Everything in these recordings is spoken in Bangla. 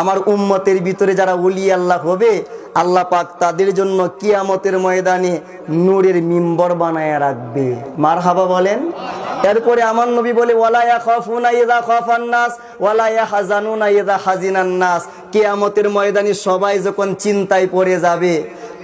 আমার উম্মতের ভিতরে যারা ওলি আল্লাহ হবে, আল্লাহ পাক তাদের জন্য কিয়ামতের ময়দানে নূরের মিম্বর বানায় রাখবে। মার হাবা বলেন। এরপরে আমার নবী বলে ওয়ালায়া খাফুনা কিয়ামতের ময়দানে সবাই যখন চিন্তায় পড়ে যাবে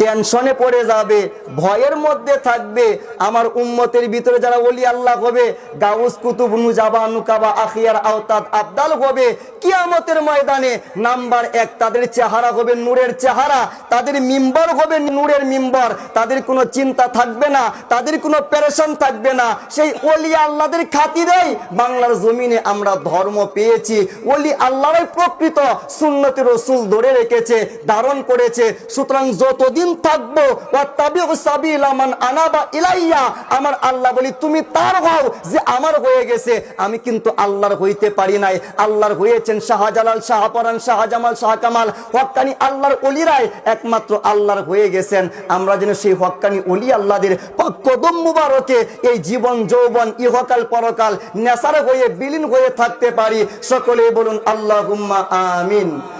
টেনশনে পড়ে যাবে, ভয়ের মধ্যে থাকবে। আমার উম্মতের ভিতরে যারা ওলি আল্লাহ হবে, গাউস কুতুব নুজাবা নুকাবা আখিয়ার আওতাদ আবদাল হবে, কিয়ামতের ময়দানে নাম্বার এক তাদের চেহারা হবে নূরের চেহারা, তাদের মিম্বর হবে নূরের মিম্বর, তাদের কোনো চিন্তা থাকবে না, তাদের কোনো প্যারেশন থাকবে না। সেই ওলি আল্লাহদের খাতিরেই বাংলার জমিনে আমরা ধর্ম পেয়েছি, ওলি আল্লাহর প্রকৃত সুন্নতি রসুল ধরে রেখেছে, ধারণ করেছে। সুতরাং যতদিন থাকব। আনাবা ইলাইয়া। আমার আল্লাহ বলি, তুমি তার হও যে আমার হয়ে গেছে। আমি কিন্তু আল্লাহর হইতে পারি নাই। আল্লাহর হয়েছেন শাহজালাল শাহপরান শাহজামাল শাহ কামাল। হক্কানি আল্লাহর অলিরাই একমাত্র আল্লাহর হয়ে গেছেন। আমরা যেন সেই হক্কানি অলি আল্লাহদের কদম মুবারকে এই জীবন, যৌবন, ইহকাল, পরকাল নেশার হয়ে, বিলীন হয়ে থাকতে পারি। সকলে বলুন আল্লাহ আমিন।